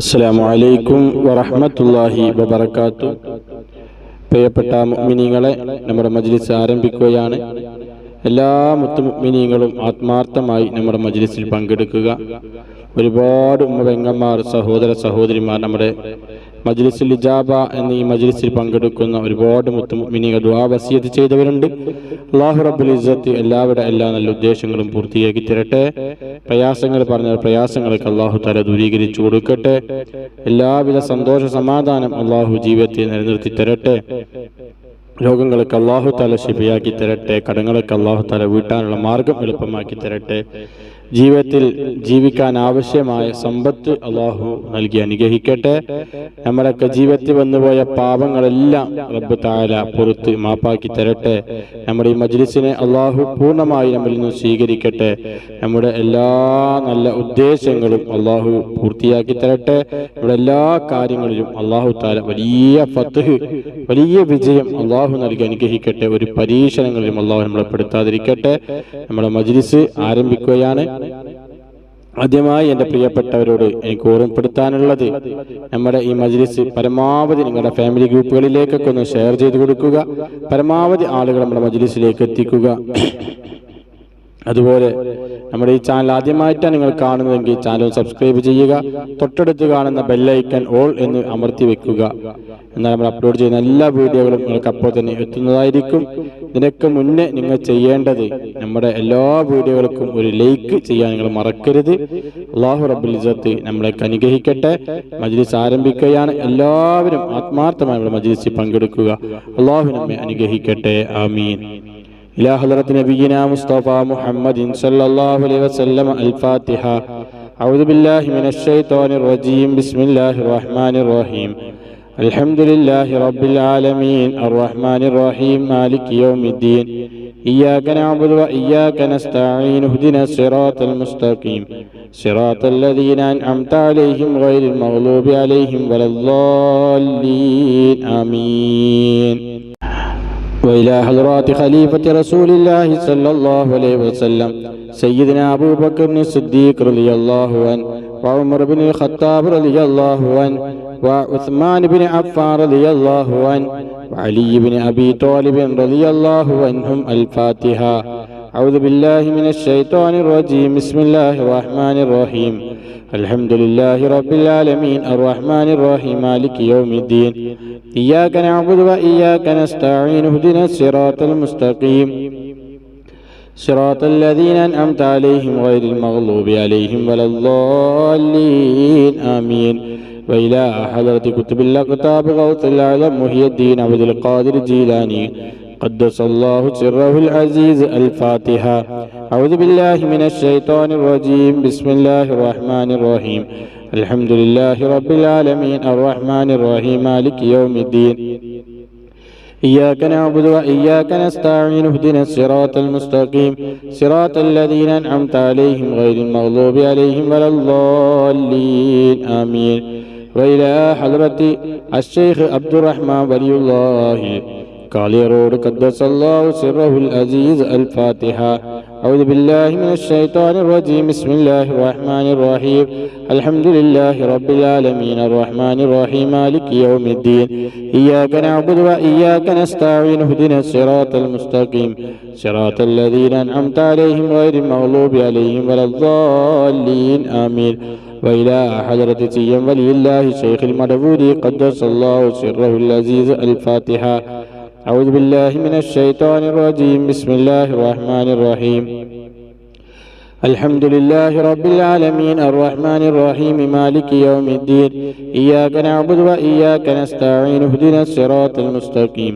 അസ്സലാമു അലൈക്കും വറഹ്മത്തുള്ളാഹി വബർക്കാത്തു പ്രിയപ്പെട്ട മുഅ്മിനീങ്ങളെ നമ്മുടെ മജ്ലിസ് ആരംഭിക്കുകയാണ്. എല്ലാ മുത്തുമുഅ്മിനീങ്ങളും ആത്മാർത്ഥമായി നമ്മുടെ മജ്ലിസിൽ പങ്കെടുക്കുക. ഒരുപാട് ഉമ്മപെങ്ങന്മാർ സഹോദര സഹോദരിമാർ നമ്മുടെ മജ്ലിസിൽ ഇജാബ എന്ന ഈ മജ്ലിസിൽ പങ്കെടുക്കുന്ന ഒരുപാട് മുത്തുമുഅ്മിനീങ്ങൾ ദുആ വസിയത്ത് ചെയ്തവരുണ്ട്. അള്ളാഹു റബ്ബുൽ ഇസ്സത്ത് എല്ലാവരുടെ എല്ലാ നല്ല ഉദ്ദേശങ്ങളും പൂർത്തിയാക്കി തരട്ടെ. പ്രയാസങ്ങൾ പറഞ്ഞ പ്രയാസങ്ങൾക്ക് അള്ളാഹു തല ദൂരീകരിച്ചു കൊടുക്കട്ടെ. എല്ലാവിധ സന്തോഷ സമാധാനം അള്ളാഹു ജീവിതത്തിൽ നിലനിർത്തി തരട്ടെ. രോഗങ്ങൾക്ക് അള്ളാഹു തല ശിഫയാക്കി തരട്ടെ. കടങ്ങൾക്ക് അള്ളാഹു തല വീട്ടാനുള്ള മാർഗം എളുപ്പമാക്കി തരട്ടെ. ജീവിതത്തിൽ ജീവിക്കാൻ ആവശ്യമായ സമ്പത്ത് അള്ളാഹു നൽകി അനുഗ്രഹിക്കട്ടെ. നമ്മുടെയൊക്കെ ജീവിതത്തിൽ വന്നുപോയ പാപങ്ങളെല്ലാം റബ്ബ് താല പുറത്ത് മാപ്പാക്കി തരട്ടെ. നമ്മുടെ ഈ മജ്ലിസിനെ അള്ളാഹു പൂർണമായി നമ്മിൽ നിന്ന് സ്വീകരിക്കട്ടെ. നമ്മുടെ എല്ലാ നല്ല ഉദ്ദേശങ്ങളും അള്ളാഹു പൂർത്തിയാക്കി തരട്ടെ. നമ്മുടെ എല്ലാ കാര്യങ്ങളിലും അള്ളാഹു താല വലിയ ഫത്ത് വലിയ വിജയം അള്ളാഹു നൽകി അനുഗ്രഹിക്കട്ടെ. ഒരു പരീക്ഷണങ്ങളിലും അള്ളാഹു നമ്മളെ പെടുത്താതിരിക്കട്ടെ. നമ്മുടെ മജ്ലിസ് ആരംഭിക്കുകയാണ്. ആദ്യമായി എന്റെ പ്രിയപ്പെട്ടവരോട് എനിക്ക് ഓർമ്മപ്പെടുത്താനുള്ളത് നമ്മുടെ ഈ മജ്ലിസ് പരമാവധി നിങ്ങളുടെ ഫാമിലി ഗ്രൂപ്പുകളിലേക്കൊക്കെ ഒന്ന് ഷെയർ ചെയ്ത് കൊടുക്കുക. പരമാവധി ആളുകൾ നമ്മുടെ മജ്ലിസിലേക്ക് എത്തിക്കുക. അതുപോലെ നമ്മുടെ ഈ ചാനൽ ആദ്യമായിട്ടാണ് നിങ്ങൾ കാണുന്നതെങ്കിൽ ചാനൽ സബ്സ്ക്രൈബ് ചെയ്യുക. തൊട്ടടുത്ത് കാണുന്ന ബെല്ലൈക്കൺ ഓൾ എന്ന് അമർത്തി വെക്കുക. എന്നാൽ നമ്മൾ അപ്ലോഡ് ചെയ്യുന്ന എല്ലാ വീഡിയോകളും നിങ്ങൾക്ക് അപ്പോൾ തന്നെ എത്തുന്നതായിരിക്കും. ഇതിനൊക്കെ മുന്നേ നിങ്ങൾ ചെയ്യേണ്ടത് നമ്മുടെ എല്ലാ വീഡിയോകൾക്കും ഒരു ലൈക്ക് ചെയ്യാൻ നിങ്ങൾ മറക്കരുത്. അള്ളാഹു റബ്ബുൽ ഇസത്ത് നമ്മളെ അനുഗ്രഹിക്കട്ടെ. മജ്ലിസ് ആരംഭിക്കുകയാണ്. എല്ലാവരും ആത്മാർത്ഥമായി നമ്മുടെ മജ്ലിസിൽ പങ്കെടുക്കുക. അള്ളാഹു നമ്മെ അനുഗ്രഹിക്കട്ടെ. ആമീൻ. إلى حضرة نبينا مصطفى محمد صلى الله عليه وسلم الفاتحة أعوذ بالله من الشيطان الرجيم بسم الله الرحمن الرحيم الحمد لله رب العالمين الرحمن الرحيم مالك يوم الدين إياك نعبد وإياك نستعين اهدنا الصراط المستقيم صراط الذين أنعمت عليهم غير المغلوب عليهم ولا الضالين آمين وإلى حضرات خليفة رسول الله صلى الله عليه وسلم سيدنا أبو بكر الصديق رضي الله عنه وعمر بن الخطاب رضي الله عنه وعثمان بن عفان رضي الله عنه وعلي بن أبي طالب رضي الله عنهم الفاتحة أعوذ بالله من الشيطان الرجيم بسم الله الرحمن الرحيم الحمد لله رب العالمين الرحمن الرحيم مالك يوم الدين إياك نعبد وإياك نستعين اهدنا الصراط المستقيم صراط الذين أنعمت عليهم غير المغلوب عليهم ولا الضالين آمين وإلى حضرة كتب الأقطاب غوث الأعظم محي الدين عبد القادر الجيلاني قدس الله سره العزيز الفاتحة أعوذ بالله من الشيطان الرجيم بسم الله الرحمن الرحيم الحمد لله رب العالمين الرحمن الرحيم مالك يوم الدين إياك نعبد وإياك نستعين اهدنا الصراط المستقيم صراط الذين أنعمت عليهم غير المغضوب عليهم ولا الضالين آمين وإلى حضرة الشيخ عبد الرحمن ولي الله كاليرود قدس الله سره العزيز الفاتحة أعوذ بالله من الشيطان الرجيم. بسم الله الرحمن الرحيم. الحمد لله رب العالمين. الرحمن الرحيم. مالك يوم الدين. إياك نعبد وإياك نستعين. اهدنا الصراط المستقيم. صراط الذين أنعمت عليهم غير المغلوب عليهم ولا الضالين. آمين. وإلى حضرة سيم ولي الله شيخ المدبوري قدس الله سره العزيز الفاتحة. أعوذ بالله من الشيطان الرجيم بسم الله الرحمن الرحيم الحمد لله رب العالمين الرحمن الرحيم مالك يوم الدين إياك نعبد وإياك نستعين اهدنا الصراط المستقيم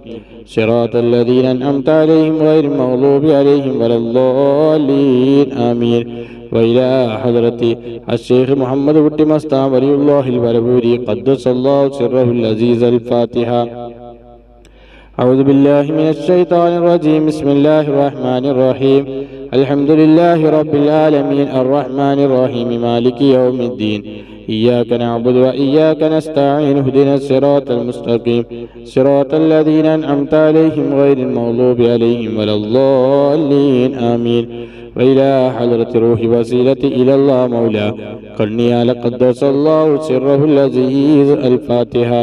صراط الذين أنعمت عليهم غير المغضوب عليهم ولا الضالين آمين وإلى حضرة الشيخ محمد بن مستعان ولي الله البربوري قدس الله سره العزيز الفاتحة أعوذ بالله من الشيطان الرجيم. بسم الله الرحمن الرحيم. الحمد لله رب العالمين. الرحمن الرحيم. مالك يوم الدين. إياك نعبد وإياك نستعين. اهدنا الصراط المستقيم. صراط الذين أنعمت عليهم غير المغضوب عليهم ولا الضالين. آمين. وإلى حضرة روح وسيلة إلى الله مولاه قرنيا قدس الله سره العزيز. الفاتحة.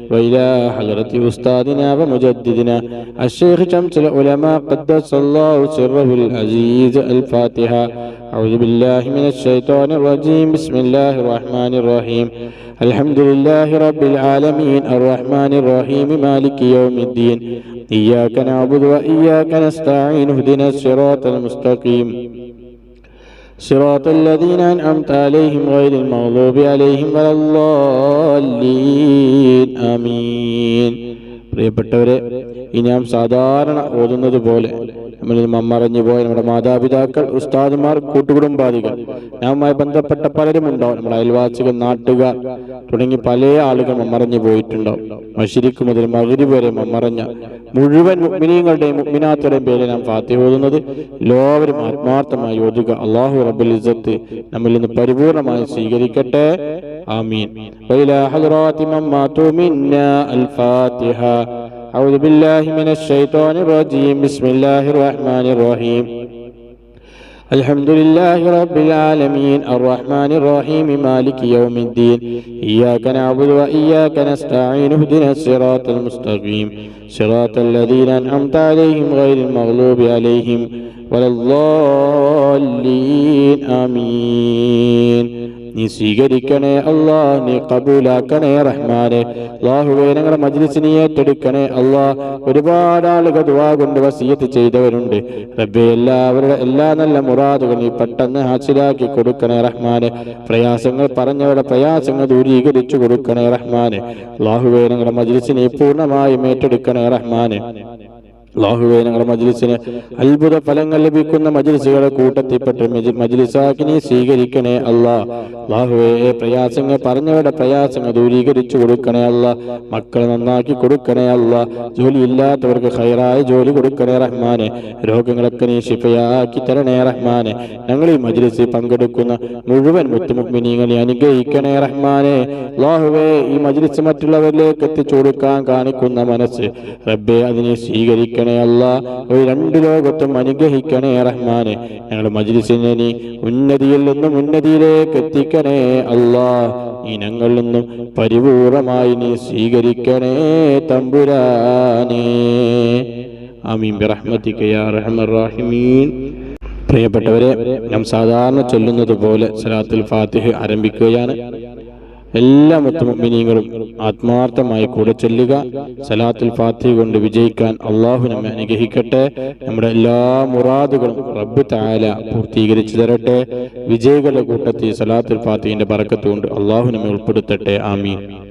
وإلى حضرة أستاذنا ومجددنا الشيخ شمس العلماء قدس الله سره العزيز الفاتحة أعوذ بالله من الشيطان الرجيم بسم الله الرحمن الرحيم الحمد لله رب العالمين الرحمن الرحيم مالك يوم الدين إياك نعبد وإياك نستعين اهدنا الصراط المستقيم صراط الذين أنعمت عليهم غير المغضوب عليهم ولا الضالين آمين പ്രിയപ്പെട്ടവരെ ഇനി നാം സാധാരണ ഓതുന്നത് പോലെ നമ്മളിൽ മമ്മറഞ്ഞു പോയ നമ്മുടെ മാതാപിതാക്കൾ ഉസ്താദുമാർ കൂട്ടുകുടുംബാദികൾ നാമുമായി ബന്ധപ്പെട്ട പലരും ഉണ്ടാവും നമ്മുടെ അയൽവാസികൾ നാട്ടുകാർ തുടങ്ങി പല ആളുകൾ മമ്മറഞ്ഞു പോയിട്ടുണ്ടാവും മഷിരിക്ക് മുതൽ മകരി വരെ മമ്മറഞ്ഞ മുഴുവൻ മുഗ്മിനീങ്ങളുടെയും മുഗ്മിനാത്തുടെയും പേരിൽ നാം ഫാത്തി ഓതുന്നത് എല്ലാവരും ആത്മാർത്ഥമായി ഓതുക അള്ളാഹു റബ്ബുൽ ഇസ്സത്ത് നമ്മിൽ നിന്ന് പരിപൂർണമായി സ്വീകരിക്കട്ടെ ആമീൻ وإلى حضرات من ماتوا منا الفاتحة أعوذ بالله من الشيطان الرجيم بسم الله الرحمن الرحيم الحمد لله رب العالمين الرحمن الرحيم مالك يوم الدين إياك نعبد وإياك نستعين اهدنا الصراط المستقيم صراط الذين أنعمت عليهم غير المغلوب عليهم ولا الضالين آمين നീ സ്വീകരിക്കണേ അള്ളാ നീ കബൂലാക്കണേ റഹ്മാനെ. അള്ളാഹുവേ ഞങ്ങളുടെ മജ്ലിസിനെ ഏറ്റെടുക്കണേ അള്ളാ ഒരുപാട് ആളുകൾ കൊണ്ട് വസീയത്ത് ചെയ്തവരുണ്ട്. റബ്ബെ എല്ലാവരുടെ എല്ലാ നല്ല മുറാദുകൾ നീ പെട്ടെന്ന് ഹാസിലാക്കി കൊടുക്കണേ റഹ്മാനെ. പ്രയാസങ്ങൾ പറഞ്ഞവരുടെ പ്രയാസങ്ങൾ ദൂരീകരിച്ചു കൊടുക്കണേ റഹ്മാനെ. അള്ളാഹുവേ ഞങ്ങളുടെ മജ്ലിസിനെ പൂർണമായും ഏറ്റെടുക്കണേ റഹ്മാനെ. അള്ളാഹുവെ ഞങ്ങളുടെ മജ്ലിസിന് അത്ഭുത ഫലങ്ങൾ ലഭിക്കുന്ന മജ്ലിസുകളെ കൂട്ടത്തിൽപ്പെട്ട് മജി- മജ്ലിസാക്കി നീ സ്വീകരിക്കണേ അല്ലാ. അള്ളാഹുവെ പ്രയാസങ്ങൾ പറഞ്ഞവരുടെ പ്രയാസങ്ങൾ ദൂരീകരിച്ചു കൊടുക്കണേ അല്ല. മക്കളെ നന്നാക്കി കൊടുക്കണേ അല്ല. ജോലി ഇല്ലാത്തവർക്ക് ഹൈറായ ജോലി കൊടുക്കണേ റഹ്മാനെ. രോഗങ്ങളൊക്കെ നീ ശിഫയാക്കി തരണേ റഹ്മാനെ. ഞങ്ങൾ ഈ മജ്ലിസിൽ പങ്കെടുക്കുന്ന മുഴുവൻ മുത്തുമുഗ്മിനീങ്ങളെ അനുഗ്രഹിക്കണേ റഹ്മാനെ. അള്ളാഹുവെ ഈ മജ്ലിസ് മറ്റുള്ളവരിലേക്ക് എത്തിച്ചു കൊടുക്കാൻ കാണിക്കുന്ന മനസ്സ് റബ്ബെ അതിനെ സ്വീകരിക്കണേ അല്ല. ഒരു രണ്ട് ലോകത്തും അനുഗ്രഹിക്കണേ റഹ്മാനെ. ഞങ്ങളുടെ മജ്ലിസിനെ നീ ഉന്നതിയിൽ നിന്നും ഉന്നതിയിലേക്ക് എത്തിക്കണേ അല്ലാ. ഇനങ്ങളിൽ നിന്നും പരിപൂർണമായി നീ സ്വീകരിക്കണേ തമ്പുരാനേ. ആമീൻ. യാ റഹീമീൻ. പ്രിയപ്പെട്ടവരെ നാം സാധാരണ ചൊല്ലുന്നത് പോലെ സലാത്തുൽ ഫാത്തിഹ് ആരംഭിക്കുകയാണ്. എല്ലാ മുത്തുമിനീങ്ങളും ആത്മാർത്ഥമായി കൂടെ ചൊല്ലുക. സലാത്തുൽ ഫാത്തി കൊണ്ട് വിജയിക്കാൻ അള്ളാഹു നമ്മെ അനുഗ്രഹിക്കട്ടെ. നമ്മുടെ എല്ലാ മുറാദുകളും റബ്ബ് താല പൂർത്തീകരിച്ചു തരട്ടെ. വിജയികളുടെ കൂട്ടത്തിൽ സലാത്തുൽ ഫാത്തിന്റെ പറക്കത്തുകൊണ്ട് അള്ളാഹു നമ്മെ ഉൾപ്പെടുത്തട്ടെ. ആമീൻ.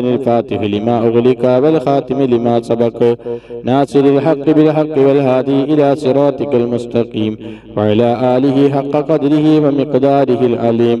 الفاتح لما أغلق والخاتم لما سبق ناصر الحق بالحق والهادي إلى صراطك المستقيم وعلى آله حق قدره ومقداره العليم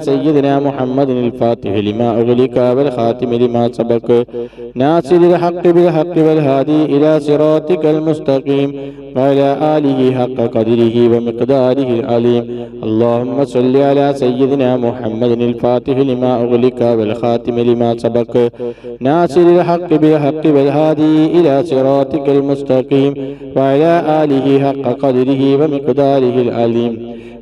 سيدنا محمد الفاتح لما أغلق والخاتم لما سبق ناصر الحق بالحق والهادي إلى صراطك المستقيم وعلى آله حق قدره ومقداره العليم اللهم صل على سيدنا محمد الفاتح لما أغلق والخاتم لما سبق ناصر الحق بالحق والهادي إلى صراطك المستقيم وعلى آله حق قدره ومقداره العليم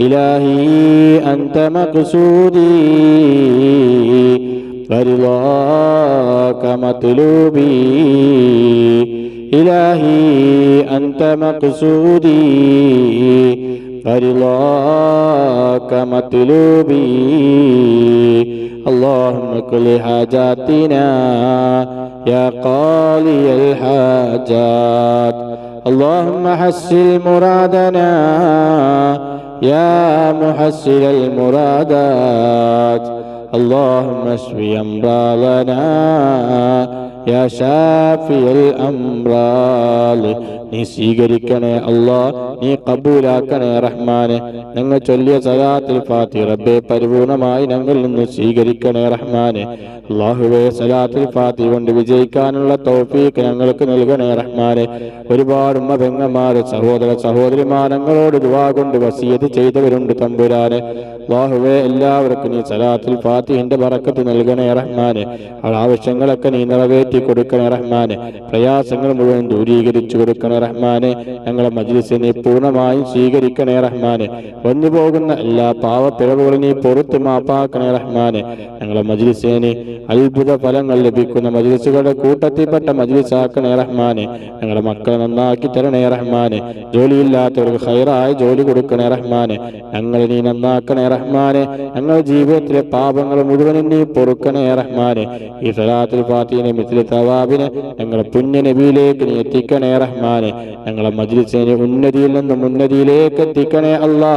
إلهي أنت مقصودي ورضاك مطلوبي. إلهي أنت مقصودي ورضاك مطلوبي. اللهم كل حاجاتنا يا قاضي الحاجات. اللهم حسن مرادنا يا محسن المرادات اللهم اشف امراضنا يا شافي الامراض നീ സ്വീകരിക്കണേ അള്ളാ നീ കബൂലാക്കണേ റഹ്മാനെ. ഞങ്ങൾ ചൊല്ലിയ സലാത്തിൽ ഫാത്തി റബ്ബെ പരിപൂർണമായി ഞങ്ങളിൽ നിന്ന് സ്വീകരിക്കണേ റഹ്മാനെ. അള്ളാഹുവെ സലാത്തിൽ ഫാത്തി കൊണ്ട് വിജയിക്കാനുള്ള തോഫീക്ക് ഞങ്ങൾക്ക് നൽകണേ റഹ്മാനെ. ഒരുപാട് ഉമ്മ പെങ്ങന്മാർ സഹോദര സഹോദരിമാർ ഞങ്ങളോട് ദുവാ കൊണ്ട് വസീത് ചെയ്തവരുണ്ട് തമ്പുരാനെ. അള്ളാഹുവെ എല്ലാവർക്കും നീ സലാത്തിൽ ഫാത്തിഹിന്റെ പറക്കത്ത് നൽകണേ റഹ്മാനെ. ആവശ്യങ്ങളൊക്കെ നീ നിറവേറ്റി കൊടുക്കണേ റഹ്മാനെ. പ്രയാസങ്ങൾ മുഴുവൻ ദൂരീകരിച്ചു കൊടുക്കണേ റഹ്മാനെ ഞങ്ങളെ മജ്ലിസിനെ പൂർണമായും സ്വീകരിക്കണേ റഹ്മാനെ. വന്നു പോകുന്ന എല്ലാ പാവപ്പിഴവുകളും നീ പൊറത്ത് മാപ്പാക്കണേ റഹ്മാനെ. ഞങ്ങളെ മജ്ലിസിനെ അത്ഭുത ഫലങ്ങൾ ലഭിക്കുന്ന മജ്ലിസുകളുടെ കൂട്ടത്തിൽപ്പെട്ട മജ്ലിസാക്കണേ റഹ്മാനെ. ഞങ്ങളുടെ മക്കളെ നന്നാക്കി തരണേ റഹ്മാനെ. ജോലിയില്ലാത്തവർക്ക് ഹൈറായ ജോലി കൊടുക്കണേ റഹ്മാനെ. ഞങ്ങളെ നീ നന്നാക്കണേ റഹ്മാനെ. ഞങ്ങളുടെ ജീവിതത്തിലെ പാപങ്ങൾ മുഴുവനും നീ പൊറുക്കണേ റഹ്മാനെ. ഈ സലാത്തിൽ ഫാത്തിനെ മിത്തിലെ തവാബിനെ ഞങ്ങളുടെ പുണ്യ നബിയിലേക്ക് നീ എത്തിക്കണേ റഹ്മാനെ. ഞങ്ങളെ മജ്ലിസിനെ ഉന്നതിയിൽ നിന്നും ഉന്നതിയിലേക്ക് എത്തിക്കണേ അല്ലാ.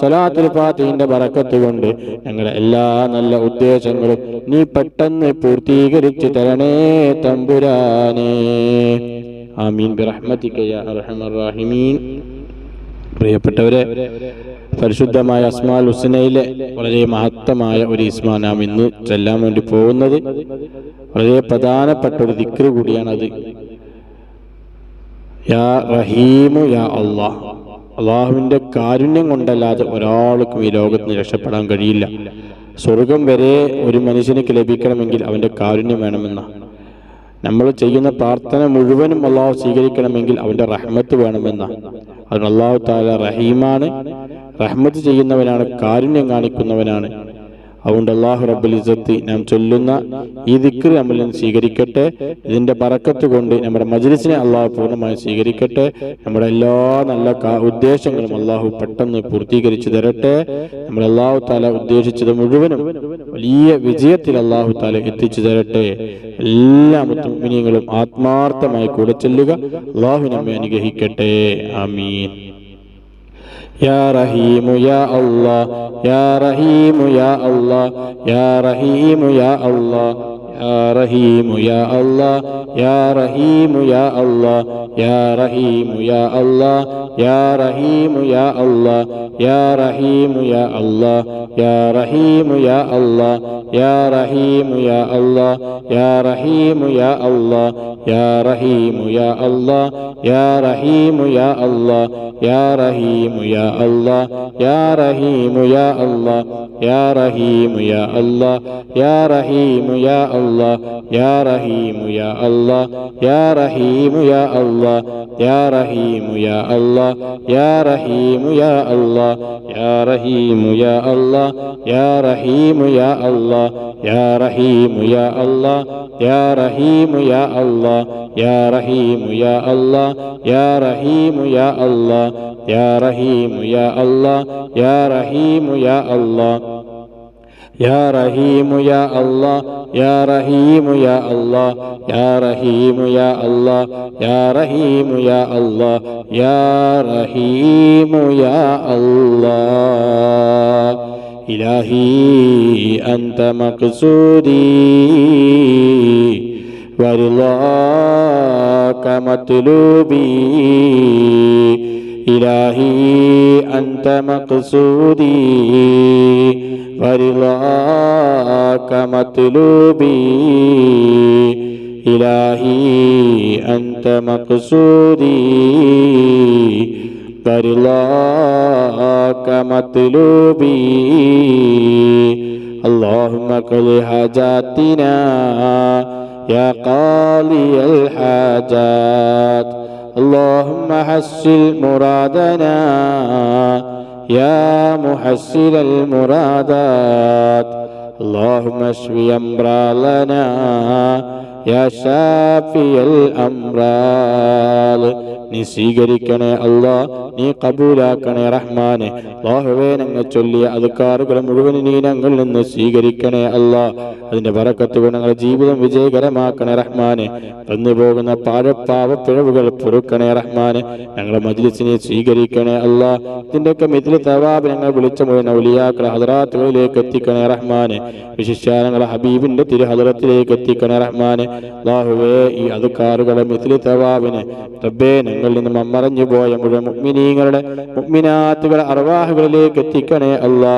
സലാത്തുൽ ഫാത്തിഹിന്റെ ബറക്കത്ത് കൊണ്ട് ഞങ്ങളുടെ എല്ലാ നല്ല ഉദ്ദേശങ്ങളും നീ പെട്ടെന്ന് പൂർത്തീകരിച്ചു തരണേ തമ്പുരാനേ. ആമീൻ. ബിറഹ്മതിക യാ അർഹമർ പ്രിയപ്പെട്ടവരെ പരിശുദ്ധമായ അസ്മാൽ ഹുസനയിലെ വളരെ മഹത്തമായ ഒരു ഇസ്മാ നാം ഇന്ന് ചെല്ലാൻ വേണ്ടി പോകുന്നത് വളരെ പ്രധാനപ്പെട്ട ഒരു ദിക്റ് കൂടിയാണത്. യാ റഹീമു യാ അള്ളാഹ്. അള്ളാഹുവിന്റെ കാരുണ്യം കൊണ്ടല്ലാതെ ഒരാൾക്കും ഈ ലോകത്ത് നിന്ന് രക്ഷപ്പെടാൻ കഴിയില്ല. സ്വർഗം വരെ ഒരു മനുഷ്യനേക്ക് ലഭിക്കണമെങ്കിൽ അവന്റെ കാരുണ്യം വേണമെന്ന. നമ്മൾ ചെയ്യുന്ന പ്രാർത്ഥന മുഴുവനും അള്ളാഹു സ്വീകരിക്കണമെങ്കിൽ അവന്റെ റഹ്മത്ത് വേണമെന്ന. അതിന് അള്ളാഹു താല റഹീമാണ്. റഹ്മത്ത് ചെയ്യുന്നവനാണ് കാരുണ്യം കാണിക്കുന്നവനാണ്. അതുകൊണ്ട് അള്ളാഹു റബ്ബുൽ ഇസത്ത് നാം ചൊല്ലുന്ന ഈ ദിക്ർ നിന്ന് സ്വീകരിക്കട്ടെ. ഇതിന്റെ പറക്കത്ത് കൊണ്ട് നമ്മുടെ മജ്ലിസിനെ അള്ളാഹു പൂർണമായി സ്വീകരിക്കട്ടെ. നമ്മുടെ എല്ലാ നല്ല ഉദ്ദേശങ്ങളും അള്ളാഹു പെട്ടെന്ന് പൂർത്തീകരിച്ചു തരട്ടെ. നമ്മൾ അള്ളാഹു താല ഉദ്ദേശിച്ചത് മുഴുവനും വലിയ വിജയത്തിൽ അള്ളാഹു താല എത്തിച്ചു തരട്ടെ. എല്ലാ മുത്തുമിനിയങ്ങളും ആത്മാർത്ഥമായി കൂടെ ചെല്ലുക. അള്ളാഹു നമ്മെ അനുഗ്രഹിക്കട്ടെ. ആമീൻ. يا رحيم يا الله يا رحيم يا الله يا رحيم يا الله. يا رحيم يا الله يا رحيم يا الله يا رحيم يا الله يا رحيم يا الله يا رحيم يا الله يا رحيم يا الله يا رحيم يا الله يا رحيم يا الله يا رحيم يا الله يا رحيم يا الله يا رحيم يا الله يا رحيم يا الله يا رحيم يا الله يا رحيم يا الله يا رحيم يا الله يا رحيم يا الله يا رحيم يا الله يا رحيم يا الله يا رحيم يا الله يا رحيم يا الله يا رحيم يا الله يا رحيم يا الله يا رحيم يا الله يا رحيم يا الله يا رحيم يا الله يا رحيم يا الله يا رحيم يا الله يا رحيم يا الله يا رحيم يا الله يا رحيم يا الله يا رحيم يا الله إلهي أنت مقصودي ورضاك مطلوبي إلهي أنت مقصودي ورضاك مطلوبي إلهي أنت مقصودي ورضاك مطلوبي اللهم قل حاجاتنا يا قاضي الحاجات اللهم حسن مرادنا يا محسن المرادات. اللهم اشف امراضنا يا شافي الامراض നീ സ്വീകരിക്കണേ അല്ല നീ കബൂലാക്കണേ റഹ്മാനെ. അള്ളാഹുവേ ഞങ്ങൾ ചൊല്ലിയ അതുക്കാറുകൾ മുഴുവൻ നീ ഞങ്ങളിൽ നിന്ന് സ്വീകരിക്കണേ അല്ല. അതിന്റെ വറക്കത്ത് ഞങ്ങളുടെ ജീവിതം വിജയകരമാക്കണേ റഹ്മാനെ. വന്നുപോകുന്ന പാഴപ്പാവ പിഴവുകൾ പൊറുക്കണേ റഹ്മാനെ. ഞങ്ങളെ മജ്ലിസിനെ സ്വീകരിക്കണേ അല്ല. ഇതിന്റെയൊക്കെ മിഥിൽ തവാബ് ഞങ്ങൾ വിളിച്ച മുഴുവൻ ഒലിയാക്കളെ ഹദറാത്തുകളിലേക്ക് എത്തിക്കണേ റഹ്മാനെ. വിശിഷ്യ ഞങ്ങളെ ഹബീബിന്റെ തിരു ഹദറത്തിലേക്ക് എത്തിക്കണേ റഹ്മാനെ. അള്ളാഹുവേ ഈ അതുക്കാറുകളെ മിഥിൽ തവാബിനെ റബ്ബേ ഞങ്ങളിൽ നിന്നും അമ്മറഞ്ഞു പോയ മുഴുവൻ മുഗ്മിനീങ്ങളുടെ മുഗ്മിനാത്തുകളെ അർവാഹുകളിലേക്ക് എത്തിക്കണേ അല്ലാ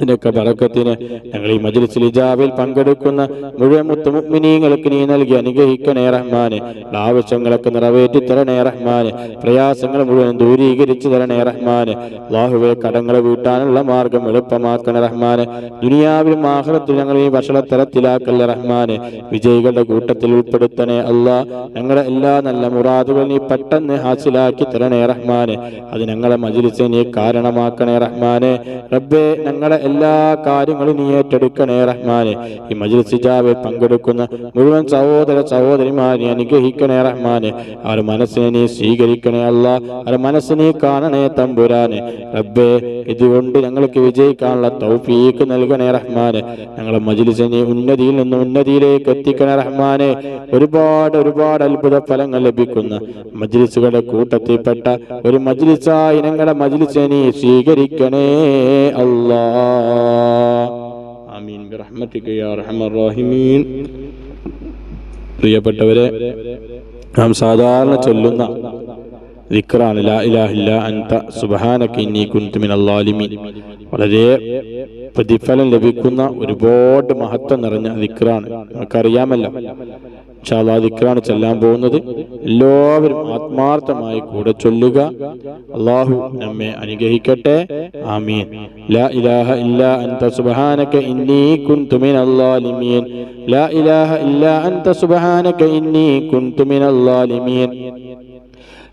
ഇതിനൊക്കെ ബറക്കത്തിന് ഞങ്ങൾ ഈ മജ്ലിസിൽ ഇജാബിൽ പങ്കെടുക്കുന്ന മുഴുവൻ മുത്തുമുഗ്മിനീങ്ങൾക്ക് നീ നൽകി അനുഗ്രഹിക്കണേ റഹ്മാന്. ആവശ്യങ്ങളൊക്കെ നിറവേറ്റി തരണേ റഹ്മാന്. പ്രയാസങ്ങൾ മുഴുവൻ ദൂരീകരിച്ചു തരണേ റഹ്മാന്. അള്ളാഹുവെ കടങ്ങളെ വീട്ടാനുള്ള മാർഗം എളുപ്പമാക്കണേ റഹ്മാന്. ദുനിയാവിലും ആഹ്ലത്തിൽ ഞങ്ങൾ ഈ ഭക്ഷണത്തരത്തിലാക്കല്ലേ റഹ്മാന്. വിജയികളുടെ കൂട്ടത്തിൽ ഉൾപ്പെടുത്തണേ അല്ലാ ഞങ്ങളെ എല്ലാ നല്ല മുറാദുകളും നീ പെട്ടെന്ന് ഹാസിലാക്കി തരണേ റഹ്മാന്. അത് ഞങ്ങളെ മജിലിച്ച് നീ കാരണമാക്കണേ റഹ്മാന്. റബ്ബെ ഞങ്ങളെ എല്ലാ കാര്യങ്ങളും നീ ഏറ്റെടുക്കണേ റഹ്മാനെ. ഈ മജ്ലിസ് ഇജാബിൽ പങ്കെടുക്കുന്ന മുഴുവൻ സഹോദര സഹോദരിമാരെ അനുഗ്രഹിക്കണേ റഹ്മാനെ. അവർ മനസ്സിനെ നീ സ്വീകരിക്കണേ അല്ല. അവരുടെ മനസ്സിനെ കാണണേ തമ്പുരാനെ. റബ്ബേ ഇതുകൊണ്ട് ഞങ്ങൾക്ക് വിജയിക്കാനുള്ള തൗഫീക്ക് നൽകണേ റഹ്മാനെ. ഞങ്ങളെ മജ്ലിസിനെ ഉന്നതിയിൽ നിന്ന് ഉന്നതിയിലേക്ക് എത്തിക്കണേ റഹ്മാനെ. ഒരുപാട് ഒരുപാട് അത്ഭുത ഫലങ്ങൾ ലഭിക്കുന്ന. മജ്ലിസുകളുടെ കൂട്ടത്തിൽപ്പെട്ട ഒരു മജ്ലിസായി ഞങ്ങളുടെ മജ്ലിസിനെ സ്വീകരിക്കണേ അല്ലാ. ആമീൻ. ബിറഹ്മതിക യാ അർഹമർ റഹീമീൻ. പ്രിയപ്പെട്ടവരെ നാം സാധാരണ ചൊല്ലുന്ന ദിക്റാണ് ലാ ഇലാഹില്ല അൻത സുബ്ഹാനക ഇന്നി കുൻതു മിനൽ ളാലിമീൻ വളരെ പ്രതിഫലം ലഭിക്കുന്ന ഒരുപാട് മഹത്വം നിറഞ്ഞ ദിക്റാണ്. നമുക്കറിയാമല്ലോ ഇൻഷാല്ലാ ദിക്റാണ് ചെല്ലാൻ പോകുന്നത്. എല്ലാവരും ആത്മാർത്ഥമായി കൂടെ ചൊല്ലുക. അള്ളാഹു നമ്മെ അനുഗ്രഹിക്കട്ടെ. ആമീൻ. ലാ ഇലാഹ ഇല്ലാ അൻത സുബ്ഹാനക ഇന്നി കുൻതു മിനൽ ളാലിമീൻ ലാ ഇലാഹ ഇല്ലാ അൻത സുബ്ഹാനക ഇന്നി കുൻതു മിനൽ ളാലിമീൻ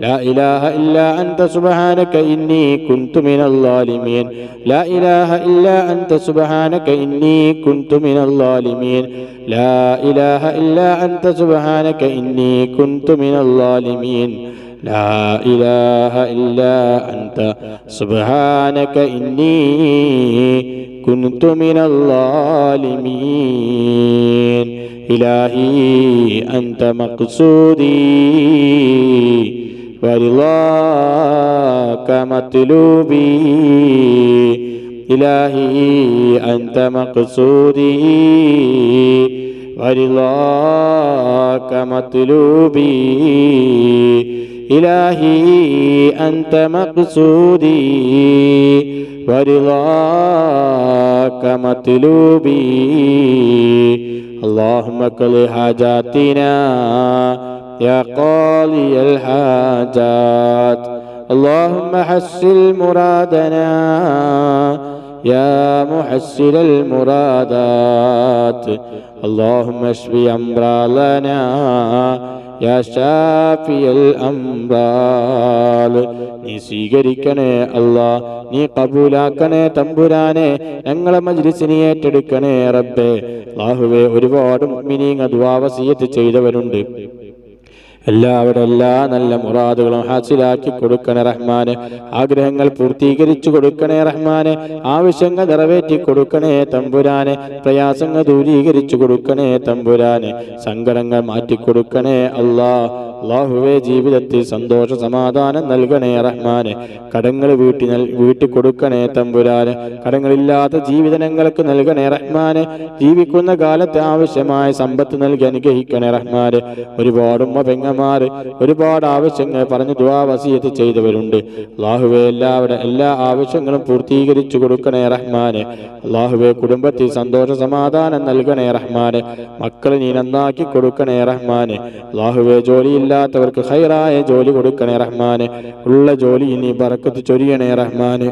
لا إله إلا أنت سبحانك إني كنت من الظالمين. لا إله إلا أنت سبحانك إني كنت من الظالمين. لا إله إلا أنت سبحانك إني كنت من الظالمين. لا إله إلا أنت سبحانك إني كنت من الظالمين. إلهي أنت مقصودي. ورضاك مطلوبي إلهي أنت مقصودي ورضاك مطلوبي إلهي أنت مقصودي ورضاك مطلوبي اللهم كل حاجاتنا يا قاضي الحاجات اللهم حسن مرادنا يا محسن المرادات اللهم اشف أمراضنا يا شافي الأمراض നീ സ്വീകരിക്കണേ അല്ലാ നീ കബൂലാക്കണേ തമ്പുരാനെ ഞങ്ങളെ മജ്ലിസിനെ ഏറ്റെടുക്കണേ റബ്ബേ അല്ലാഹുവേ ഒരുപാട് മുഅ്മിനീങ്ങ ദുആ വസിയത്ത് ചെയ്തവരുണ്ട് എല്ലാവരുടെ എല്ലാ നല്ല മുറാദുകളും ഹാസിലാക്കി കൊടുക്കണേ റഹ്മാന്. ആഗ്രഹങ്ങൾ പൂർത്തീകരിച്ചു കൊടുക്കണേ റഹ്മാന്. ആവശ്യങ്ങൾ നിറവേറ്റി കൊടുക്കണേ തമ്പുരാന്. പ്രയാസങ്ങൾ ദൂരീകരിച്ചു കൊടുക്കണേ തമ്പുരാന്. സങ്കടങ്ങൾ മാറ്റിക്കൊടുക്കണേ അല്ലാ അള്ളാഹുവെ ജീവിതത്തിൽ സന്തോഷ സമാധാനം നൽകണേ റഹ്മാന്. കടങ്ങൾ വീട്ടി വീട്ടിൽ വീട്ടി കൊടുക്കണേ തമ്പുരാന്. കടങ്ങളില്ലാത്ത ജീവിതങ്ങൾക്ക് നൽകണേ റഹ്മാന്. ജീവിക്കുന്ന കാലത്ത് ആവശ്യമായ സമ്പത്ത് നൽകി അനുഗ്രഹിക്കണേ റഹ്മാന്. ഒരുപാട് ഉമ്മ പെങ്ങന്മാര് ഒരുപാട് ആവശ്യങ്ങൾ പറഞ്ഞു ദുവാ വസീയത്ത് ചെയ്തവരുണ്ട്. അള്ളാഹുവെ എല്ലാവരുടെ എല്ലാ ആവശ്യങ്ങളും പൂർത്തീകരിച്ചു കൊടുക്കണേ റഹ്മാന്. അള്ളാഹുവെ കുടുംബത്തിൽ സന്തോഷ സമാധാനം നൽകണേ റഹ്മാന്. മക്കളെ നീ നന്നാക്കി കൊടുക്കണേ റഹ്മാന്. അള്ളാഹുവെ ജോലിയില്ലാത്തവർക്ക് ഹൈറായ ജോലി കൊടുക്കണേ റഹ്മാന്. ഉള്ള ജോലി ഇനി ബറക്കത്ത് ചൊരിയണേ റഹ്മാന്.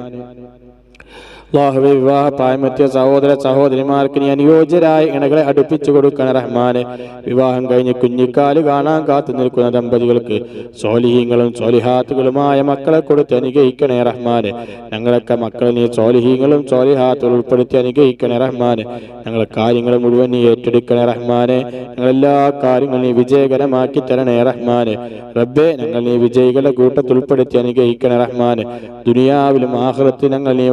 അള്ളാഹുവെ വിവാഹ പ്രായമെത്തിയ സഹോദര സഹോദരിമാർക്ക് നീ അനുയോജ്യരായ ഇണകളെ അടുപ്പിച്ചു കൊടുക്കണ റഹ്മാനെ. വിവാഹം കഴിഞ്ഞ് കുഞ്ഞിക്കാൽ കാണാൻ കാത്തു നിൽക്കുന്ന ദമ്പതികൾക്ക് സോലിഹീങ്ങളും സോലിഹാത്തുകളുമായ മക്കളെ കൊടുത്ത് അനുഗ്രഹിക്കണേ റഹ്മാനെ. ഞങ്ങളൊക്കെ മക്കളെ നീ സോലിഹീങ്ങളും സോലിഹാത്തുകൾ ഉൾപ്പെടുത്തി അനുഗ്രഹിക്കണേ റഹ്മാനെ. ഞങ്ങളെ കാര്യങ്ങൾ മുഴുവൻ നീ ഏറ്റെടുക്കണേ റഹ്മാനെ. ഞങ്ങളെല്ലാ കാര്യങ്ങളും നീ വിജയകരമാക്കി തരണേ റഹ്മാനെ. റബ്ബെ ഞങ്ങൾ നീ വിജയികളുടെ കൂട്ടത്തിൽ ഉൾപ്പെടുത്തി അനുഗ്രഹിക്കണേ റഹ്മാനെ. ദുനിയാവിലും ആഹ്ലത്തിൽ ഞങ്ങൾ നീ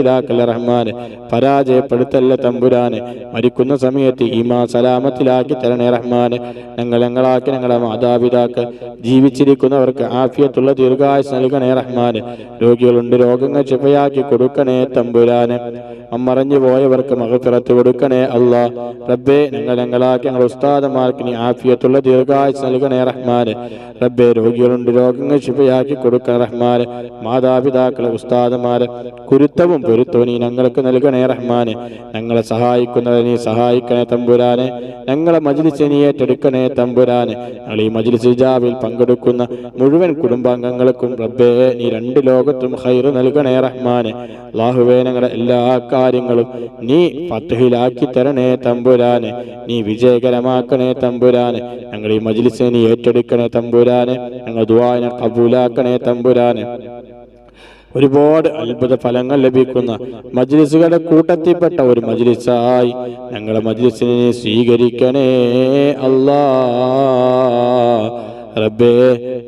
വഷളത്തരത്തിലാക്കല്ല റഹ്മാന്. പരാജയപ്പെടുത്തല്ല തമ്പുരാന്. മരിക്കുന്ന സമയത്ത് ഈമാ സലാമത്തിലാക്കി തരണേ റഹ്മാന്. ഞങ്ങൾ ഞങ്ങളാക്കി ഞങ്ങളെ മാതാപിതാക്കൾ ജീവിച്ചിരിക്കുന്നവർക്ക് ആഫിയത്തുള്ള ദീർഘായുസ് നൽകണേ റഹ്മാന്. രോഗികളുണ്ട് രോഗങ്ങൾ ചിപ്പയാക്കി കൊടുക്കണേ തമ്പുരാന്. അമ്മറഞ്ഞു പോയവർക്ക് മകഫിറത്ത് കൊടുക്കണേ അള്ളാ. റബ്ബേ ഞങ്ങൾ ഞങ്ങളാക്കി ഞങ്ങൾ ഉസ്താദമാർക്ക് നീ ആഫിയത്തുള്ള ദീർഘായുസ് നൽകണേ റഹ്മാന്. റബ്ബേ രോഗികളുണ്ട് രോഗങ്ങൾ ശിഫയാക്കി കൊടുക്കണേ റഹ്മാന്. മാതാപിതാക്കളെ ഉസ്താദമാരെ കുരുത്തവും പൊരുത്തവും നീ ഞങ്ങൾക്ക് നൽകണേ റഹ്മാന്. ഞങ്ങളെ സഹായിക്കുന്നത് നീ സഹായിക്കണേ തമ്പുരാനെ. ഞങ്ങളെ മജിലിസ് നീ ഏറ്റെടുക്കണേ തമ്പുരാനെ. ഞങ്ങൾ ഈ മജിലിസ് ഹിജാബിൽ പങ്കെടുക്കുന്ന മുഴുവൻ കുടുംബാംഗങ്ങൾക്കും റബ്ബേ നീ രണ്ട് ലോകത്തും ഹൈർ നൽകണേ റഹ്മാന്. അള്ളാഹുവേ ഞങ്ങളുടെ എല്ലാ കാര്യങ്ങളും നീ ഫത്തഹിലാക്കി തരണേ തമ്പുരാനെ. നീ വിജയകരമാക്കണേ തമ്പുരാനെ. ഞങ്ങൾ ഈ മജിലിസ് നീ ഏറ്റെടുക്കണേ തമ്പുരാനെ. ഞങ്ങൾ ദുവാനെ കബൂലാക്കണേ തമ്പുരാനെ. ഒരുപാട് അത്ഭുത ഫലങ്ങൾ ലഭിക്കുന്ന. മജ്ലിസുകളുടെ കൂട്ടത്തിൽപ്പെട്ട ഒരു മജ്ലിസായി ഞങ്ങളെ മജ്ലിസിനെ സ്വീകരിക്കണേ അല്ലാ റബ്ബേ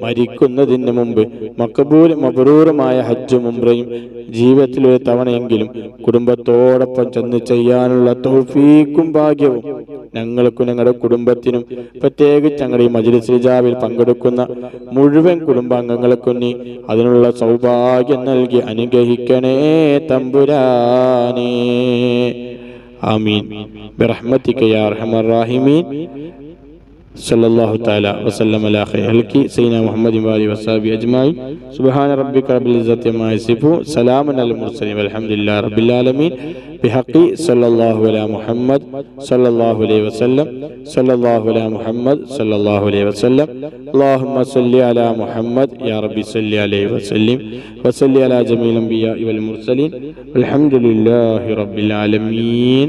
മരിക്കുന്നതിന് മുമ്പ് മക്കബൂൽ മബറൂറുമായ ഹജ്ജും ഉംറയും ജീവിതത്തിൽ ഒരു തവണയെങ്കിലും കുടുംബത്തോടൊപ്പം ചെന്ന് ചെയ്യാനുള്ള തോഫീക്കും ഭാഗ്യവും ഞങ്ങൾക്കും ഞങ്ങളുടെ കുടുംബത്തിനും പ്രത്യേകിച്ച് ഞങ്ങളുടെ ഈ മജ്ലിസ് ജാവിൽ പങ്കെടുക്കുന്ന മുഴുവൻ കുടുംബാംഗങ്ങൾക്കും നീ അതിനുള്ള സൗഭാഗ്യം നൽകി അനുഗ്രഹിക്കണേ തമ്പുരാനേ. ആമീൻ. ബിറഹ്മതിക യാ സല്ലല്ലാഹു തആല വസല്ലം അലാ ഖൽഖി സൈന മുഹമ്മദി വാലി വസാബി അജ്മാഇ സുബ്ഹാന റബ്ബിക റബ്ബിൽ ഇസ്സത്തി മാ യസിഫു സലാമൻ അലൽ മുർസലിൻ. വൽഹംദുലില്ലാഹി റബ്ബിൽ ആലമീൻ. ബിഹഖി സല്ലല്ലാഹു അലാ മുഹമ്മദ് സല്ലല്ലാഹു അലൈഹി വസല്ലം. സല്ലല്ലാഹു അലാ മുഹമ്മദ് സല്ലല്ലാഹു അലൈഹി വസല്ലം. അല്ലാഹുമ്മ സല്ലി അലാ മുഹമ്മദ്. യാ റബ്ബി സല്ലി അലൈഹി വസല്ലം. വസല്ലി അലാ ജമീൽ അംബിയാഇ വൽ മുർസലിൻ. വൽഹംദുലില്ലാഹി റബ്ബിൽ ആലമീൻ.